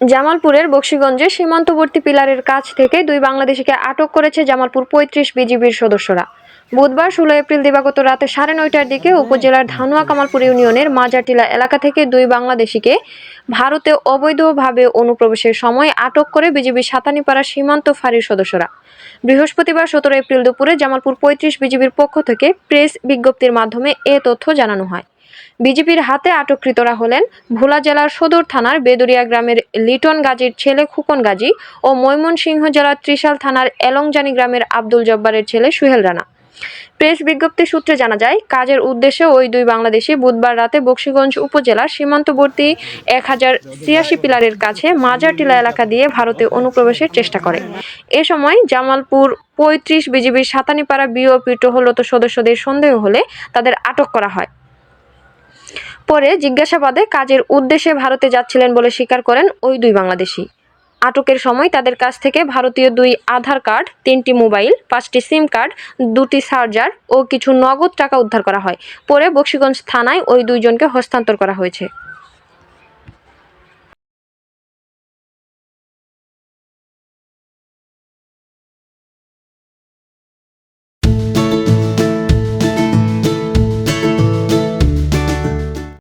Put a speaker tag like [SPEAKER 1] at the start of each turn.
[SPEAKER 1] জামালপুরের বক্সিগঞ্জে সীমান্তবর্তী পিলারের কাছ থেকে দুই বাংলাদেশিকে আটক করেছে জামালপুর পঁয়ত্রিশ বিজিবির সদস্যরা। বুধবার ষোলো এপ্রিল দিবাগত রাতে সাড়ে নয়টার দিকে উপজেলার ধানুয়া কামালপুর ইউনিয়নের মাজারটিলা এলাকা থেকে দুই বাংলাদেশিকে ভারতে অবৈধভাবে অনুপ্রবেশের সময় আটক করে বিজিবি সাতানিপাড়া সীমান্ত ফাঁড়ির সদস্যরা। বৃহস্পতিবার সতেরো এপ্রিল দুপুরে জামালপুর পঁয়ত্রিশ বিজিবির পক্ষ থেকে প্রেস বিজ্ঞপ্তির মাধ্যমে এ তথ্য জানানো হয়। বিজেপির হাতে আটককৃতরা হলেন ভোলা জেলার সদর থানার বেদুরিয়া গ্রামের লিটন গাজীর ছেলে খুকন গাজী ও ময়মনসিংহ জেলার ত্রিশাল থানার এলংজানি গ্রামের আব্দুল জব্বারের ছেলে সুহেল রানা। প্রেস বিজ্ঞপ্তি সূত্রে জানা যায়, কাজের উদ্দেশ্যে ওই দুই বাংলাদেশি বুধবার রাতে বক্সিগঞ্জ উপজেলার সীমান্তবর্তী এক হাজার ছিয়াশি পিলারের কাছে মাজারটিলা এলাকা দিয়ে ভারতে অনুপ্রবেশের চেষ্টা করে। এ সময় জামালপুর পঁয়ত্রিশ বিজিবির সাতানিপাড়া বিওপি টহলত সদস্যদের সন্দেহ হলে তাদের আটক করা হয়। পরে জিজ্ঞাসাবাদে কাজের উদ্দেশ্যে ভারতে যাচ্ছিলেন বলে স্বীকার করেন ওই দুই বাংলাদেশি। আটকের সময় তাদের কাছ থেকে ভারতীয় দুই আধার কার্ড, তিনটি মোবাইল, পাঁচটি সিম কার্ড, দুটি চার্জার ও কিছু নগদ টাকা উদ্ধার করা হয়। পরে বক্সিগঞ্জ থানায় ওই দুইজনকে হস্তান্তর করা হয়েছে।